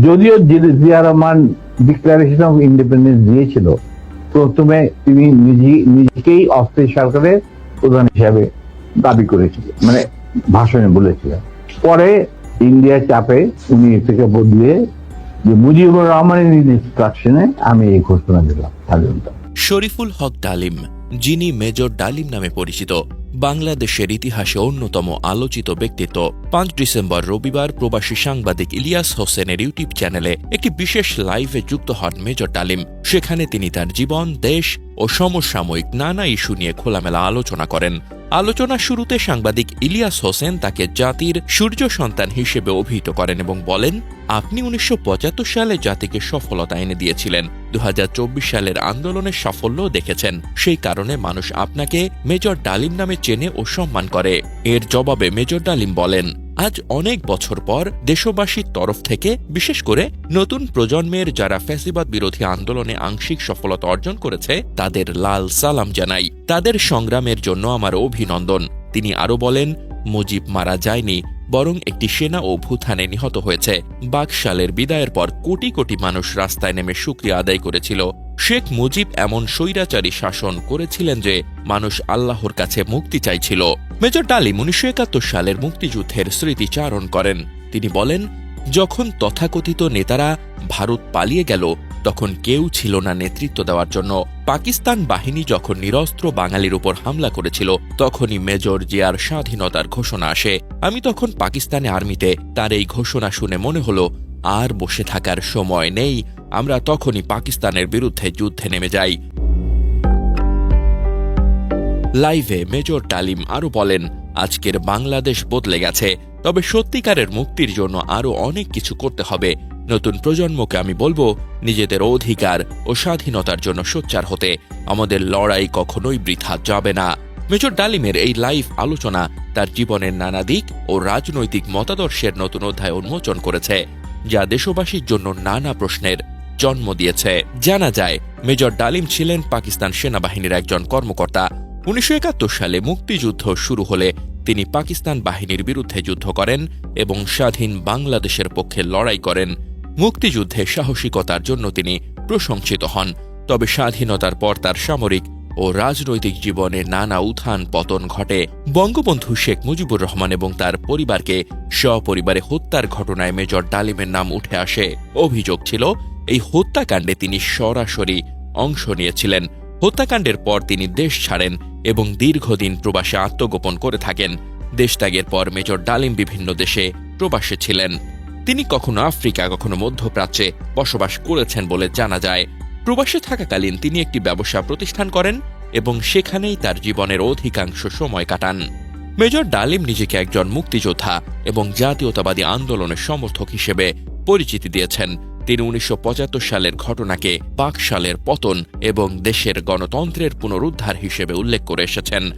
যদিও Zia Rahman declaration of independence দিয়েছিল প্রথমে তিনি নিজেকেই অস্থায়ী সরকারের প্রধান হিসাবে দাবি করেছিলেন মানে ভাষণে বলেছিলেন পরে ইন্ডিয়ার চাপে উনি থেকে বদলিয়ে যে মুজিবুর রহমানের ইনস্ট্রাকশনে আমি এই ঘোষণা দিলাম, স্বাধীনতা। শরীফুল হক ডালিম, যিনি মেজর ডালিম নামে পরিচিত বাংলাদেশের ইতিহাসে অন্যতম আলোচিত ব্যক্তিত্ব। পাঁচ ডিসেম্বর রবিবার প্রবাসী সাংবাদিক ইলিয়াস হোসেনের ইউটিউব চ্যানেলে একটি বিশেষ লাইভে যুক্ত হন মেজর ডালিম। সেখানে তিনি তার জীবন, দেশ ও সমসাময়িক নানা ইস্যু নিয়ে খোলামেলা আলোচনা করেন। আলোচনা শুরুতে সাংবাদিক ইলিয়াস হোসেন তাকে জাতির সূর্য সন্তান হিসেবে অভিহিত করেন এবং বলেন, আপনি উনিশশো পঁচাত্তর সালে জাতিকে সফলতা এনে দিয়েছিলেন। দু হাজার চব্বিশ সালের আন্দোলনের সাফল্য দেখেছেন। সেই কারণে মানুষ আপনাকে মেজর ডালিম নামে চেনে ও সম্মান করে। এর জবাবে মেজর ডালিম বলেন আজ অনেক বছর পর দেশবাসীর তরফ থেকে, বিশেষ করে নতুন প্রজন্মের যারা ফ্যাসিবাদ বিরোধী আন্দোলনে আংশিক সফলতা অর্জন করেছে, তাদের লাল সালাম জানাই। তাদের সংগ্রামের জন্য আমার অভিনন্দন। তিনি আরও বলেন, মুজিব মারা যায়নি, বরং একটি সেনা ও ভূথানে নিহত হয়েছে। বাকশালের বিদায়ের পর কোটি কোটি মানুষ রাস্তায় নেমে সুক্রিয়া আদায় করেছিল। শেখ মুজিব এমন স্বৈরাচারী শাসন করেছিলেন যে মানুষ আল্লাহর কাছে মুক্তি চাইছিল। মেজর ডালিম উনিশশো একাত্তর সালের মুক্তিযুদ্ধের স্মৃতিচারণ করেন। তিনি বলেন, যখন তথাকথিত নেতারা ভারত পালিয়ে গেল, তখন কেউ ছিল না নেতৃত্ব দেওয়ার জন্য। পাকিস্তান বাহিনী যখন নিরস্ত্র বাঙালির উপর হামলা করেছিল, তখনই মেজর জিয়ার স্বাধীনতার ঘোষণা আসে। আমি তখন পাকিস্তানে আর্মিতে, তার এই ঘোষণা শুনে মনে হলো আর বসে থাকার সময় নেই। আমরা তখনই পাকিস্তানের বিরুদ্ধে যুদ্ধে নেমে যাই। লাইভে মেজর ডালিম আরও বলেন, আজকের বাংলাদেশ বদলে গেছে, তবে সত্যিকারের মুক্তির জন্য আরও অনেক কিছু করতে হবে। নতুন প্রজন্মকে আমি বলব, নিজেদের অধিকার ও স্বাধীনতার জন্য সোচ্চার হতে। আমাদের লড়াই কখনোই বৃথা যাবে না। মেজর ডালিমের এই লাইভ আলোচনা তার জীবনের নানা দিক ও রাজনৈতিক মতাদর্শের নতুন অধ্যায় উন্মোচন করেছে। যা দেশবাসীর জন্য নানা প্রশ্নের জন্ম দিয়েছে। জানা যায়, মেজর ডালিম ছিলেন পাকিস্তান সেনাবাহিনীর একজন কর্মকর্তা। উনিশশো একাত্তর সালে মুক্তিযুদ্ধ শুরু হলে তিনি পাকিস্তান বাহিনীর বিরুদ্ধে যুদ্ধ করেন এবং স্বাধীন বাংলাদেশের পক্ষে লড়াই করেন। মুক্তিযুদ্ধে সাহসিকতার জন্য তিনি প্রশংসিত হন, তবে স্বাধীনতার পর তার সামরিক ও রাজনৈতিক জীবনে নানা উত্থান পতন ঘটে। বঙ্গবন্ধু শেখ মুজিবুর রহমান এবং তার পরিবারকে সপরিবারে হত্যার ঘটনায় মেজর ডালিমের নাম উঠে আসে। অভিযোগ ছিল, এই হত্যাকাণ্ডে তিনি সরাসরি অংশ নিয়েছিলেন। হত্যাকাণ্ডের পর তিনি দেশ ছাড়েন এবং দীর্ঘদিন প্রবাসে আত্মগোপন করে থাকেন। দেশত্যাগের পর মেজর ডালিম বিভিন্ন দেশে প্রবাসে ছিলেন। তিনি কখনো আফ্রিকা, কখনো মধ্যপ্রাচ্যে বসবাস করেছেন বলে জানা যায়। প্রবাসে থাকাকালীন তিনি একটি ব্যবসা প্রতিষ্ঠান করেন এবং সেখানেই তার জীবনের অধিকাংশ সময় কাটান। মেজর ডালিম নিজেকে একজন মুক্তিযোদ্ধা এবং জাতীয়তাবাদী আন্দোলনের সমর্থক হিসেবে পরিচিতি দিয়েছেন। তিনি উনিশশো পঁচাত্তর সালের ঘটনাকে পাক সালের পতন এবং দেশের গণতন্ত্রের পুনরুদ্ধার হিসেবে উল্লেখ করে এসেছেন।